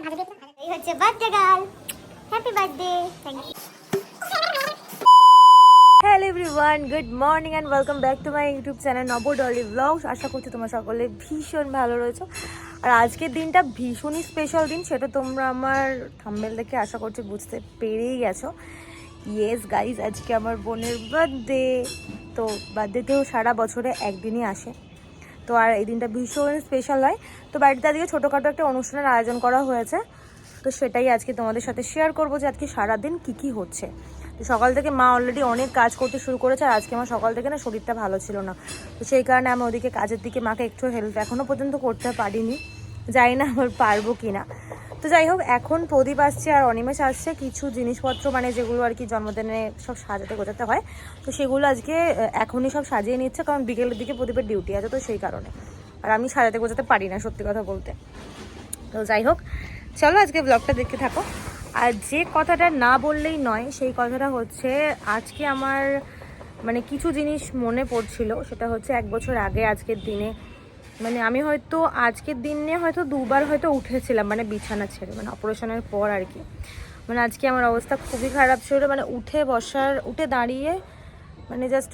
এই birthday birthday hello everyone good morning and welcome back to my YouTube channel Nab Dolly vlogs আশা করছি তোমরা সকলে ভীষণ ভালো রয়েছো। আর আজকের দিনটা ভীষণই স্পেশাল দিন, সেটা তোমরা আমার থাম্বেল দেখে আশা করছি বুঝতে পেরেই গেছো। ইয়েস গাইজ আজকে আমার বোনের বার্থডে তো বার্থডেতেও সারা বছরে একদিনই আসে। তো আর এই দিনটা ভীষণ স্পেশাল হয়। তো বাড়িতে আজকে ছোটোখাটো একটা অনুষ্ঠানের আয়োজন করা হয়েছে। তো সেটাই আজকে তোমাদের সাথে শেয়ার করব যে আজকে সারাদিন কী কী হচ্ছে। তো সকাল থেকে মা অলরেডি অনেক কাজ করতে শুরু করেছে আর আজকে আমার সকাল থেকে না শরীরটা ভালো ছিল না। তো সেই কারণে আমি ওদিকে কাজের দিকে মাকে একটু হেল্প এখনও পর্যন্ত করতে পারিনি। জানি না আমার পারব কি না তো যাই হোক, এখন প্রদীপ আসছে আর অনিমেষ আসছে। কিছু জিনিসপত্র মানে যেগুলো আর কি জন্মদিনে সব সাজাতে গোছাতে হয়, তো সেগুলো আজকে এখনই সব সাজিয়ে নিচ্ছে, কারণ বিকেলের দিকে প্রদীপের ডিউটি আছে তো সেই কারণে। আর আমি সাজাতে গোছাতে পারি না, সত্যি কথা বলতে। তো যাই হোক, চলো আজকে ব্লগটা দেখতে থাকো। আর যে কথাটা না বললেই নয়, সেই কথাটা হচ্ছে, আজকে আমার মানে কিছু জিনিস মনে পড়ছিল। সেটা হচ্ছে এক বছর আগে আজকের দিনে মানে আমি হয়তো আজকের দিনে হয়তো দুবার হয়তো উঠেছিলাম মানে বিছানা ছেড়ে মানে অপারেশনের পর আর কি। মানে আজকে আমার অবস্থা খুবই খারাপ ছিল মানে উঠে বসার, উঠে দাঁড়িয়ে মানে জাস্ট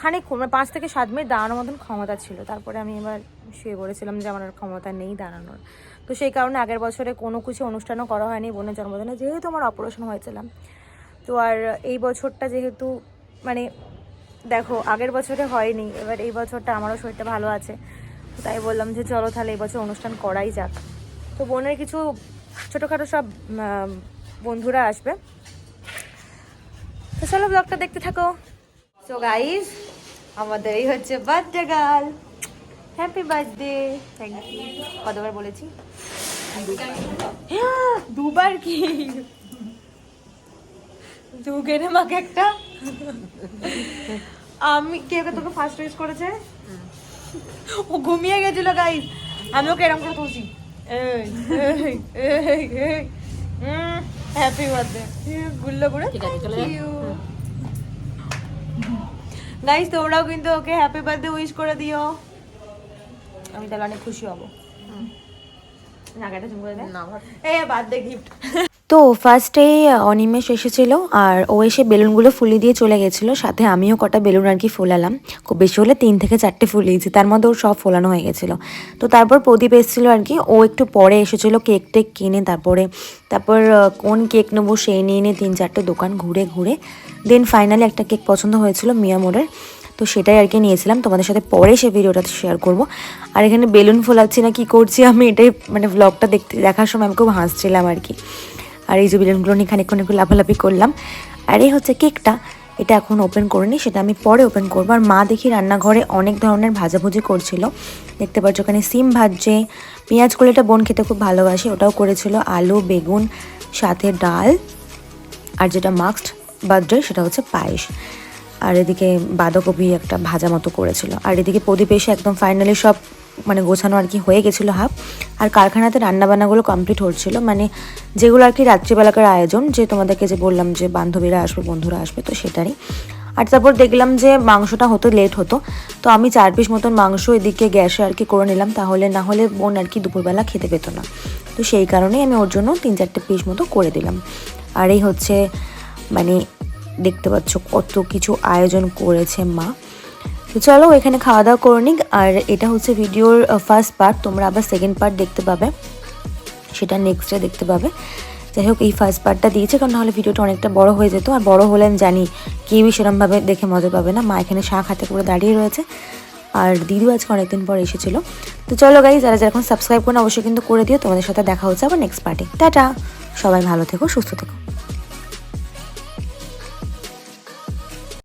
খানিকক্ষণ মানে পাঁচ থেকে সাত মিনিট দাঁড়ানোর মতন ক্ষমতা ছিল। তারপরে আমি এবার শুয়ে পড়েছিলাম যে আমার ক্ষমতা নেই দাঁড়ানোর। তো সেই কারণে আগের বছরে কোনো কিছু অনুষ্ঠানও করা হয়নি, বোনের জন্মদিনে যেহেতু আমার অপারেশন হয়েছিলাম। তো আর এই বছরটা যেহেতু মানে দেখো, আগের বছরে হয়নি, এবার এই বছরটা আমারও শরীরটা ভালো আছে। তাই বললাম যে চলো তাহলে এই বছর অনুষ্ঠান করাই যাক। তো বোনের কিছু ছোটোখাটো সব বন্ধুরা আসবে। তো চলো ব্লগটা দেখতে থাকো। সো গাইজ আমাদের এই হচ্ছে birthday girl happy birthday thank you কতবার বলেছি? দুবার কি? দু গেনে মাকে একটা আমি কে কে তোকে ফার্স্ট উইশ করেছে? ও ঘুমিয়ে গেছিল গাইস আমি ওকে এরকম করে তুলছি হ্যাপি বার্থডে গুল্লো করে। গাইজ তোমরাও কিন্তু ওকে হ্যাপি বার্থডে উইশ করে দিও। আমি তাহলে অনেক খুশি হব। নাগাটা চুম করে দে। না এ বার্থডে গিফট তো ফার্স্টে অনিমেষ এসেছিল আর ও এসে বেলুনগুলো ফুলিয়ে দিয়ে চলে গেছিল। সাথে আমিও কটা বেলুন আর কি ফোলালাম। খুব বেশি হলে তিন থেকে চারটে ফুলিয়েছি, তার মধ্যে ওর সব ফোলানো হয়ে গেছিল। তো তারপর প্রদীপ এসেছিল আর কি, ও একটু পরে এসেছিল কেক টেক কিনে তারপরে। তারপর কোন কেক নেব সেই নিয়ে নিয়ে তিন চারটে দোকান ঘুরে ঘুরে। দেন ফাইনালি একটা কেক পছন্দ হয়েছিল মিয়া মোড়ের। তো সেটাই আর কি নিয়েছিলাম। তোমাদের সাথে পরে সে ভিডিওটা শেয়ার করব। আর এখানে বেলুন ফোলাচ্ছি না, কি করছি আমি? এটাই মানে ব্লগটা দেখতে, দেখার সময় আমি খুব হাসছিলাম আর কি। আর এই যে বেলুনগুলো নিয়ে খানিকক্ষণ একটু লাফালাফি করলাম। আর এই হচ্ছে কেকটা, এটা এখন ওপেন করিনি, সেটা আমি পরে ওপেন করব। আর মা দেখি রান্নাঘরে অনেক ধরনের ভাজাভুজি করছিল। দেখতে পাচ্ছ ওখানে সিম ভাজছে পেঁয়াজ কলিটা বোন খেতে খুব ভালোবাসে, ওটাও করেছিল, আলু, বেগুন, সাথে ডাল, আর যেটা মাস্কড বার্থডে সেটা হচ্ছে পায়েস। আর এদিকে বাঁধাকপি একটা ভাজা মতো করেছিল। আর এদিকে প্রদীপ এসে একদম ফাইনালি সব মানে গোছানো আর কি হয়ে গেছিল হাফ আর কারখানাতে রান্নাবান্নাগুলো কমপ্লিট হচ্ছিল। মানে যেগুলো আর কি রাত্রিবেলাকার আয়োজন, যে তোমাদেরকে যে বললাম যে বান্ধবীরা আসবে, বন্ধুরা আসবে, তো সেটারই। আর তারপর দেখলাম যে মাংসটা হতে লেট হতো, তো আমি চার পিস মতন মাংস এদিকে গ্যাসে আর কি করে নিলাম, তাহলে না হলে বোন আর কি দুপুরবেলা খেতে পেতো না। তো সেই কারণেই আমি ওর জন্য তিন চারটে পিস মতো করে দিলাম। আর এই হচ্ছে মানে দেখতে পাচ্ছ কত কিছু আয়োজন করেছে মা। তো চলো এখানে খাওয়া দাওয়া করে নিক, আর এটা হচ্ছে ভিডিওর ফার্স্ট পার্ট তোমরা আবার সেকেন্ড পার্ট দেখতে পাবে। সেটা নেক্সট ডে দেখতে পাবে। যাই হোক, এই ফার্স্ট পার্টটা দিয়েছে, কারণ নাহলে ভিডিওটা অনেকটা বড় হয়ে যেত। আর বড় হলে আমি জানি, কেউই সেরমভাবে দেখে মজা পাবে না। মা এখানে শাক হাতে করে দাঁড়িয়ে রয়েছে। আর দিদিও আজকে অনেকদিন পর এসেছিল। তো চলো গাই যারা যারা এখন সাবস্ক্রাইব করেন, অবশ্যই কিন্তু করে দিও। তোমাদের সাথে দেখা হচ্ছে আবার নেক্সট পার্টি টাটা! সবাই ভালো থেকো, সুস্থ থেকো।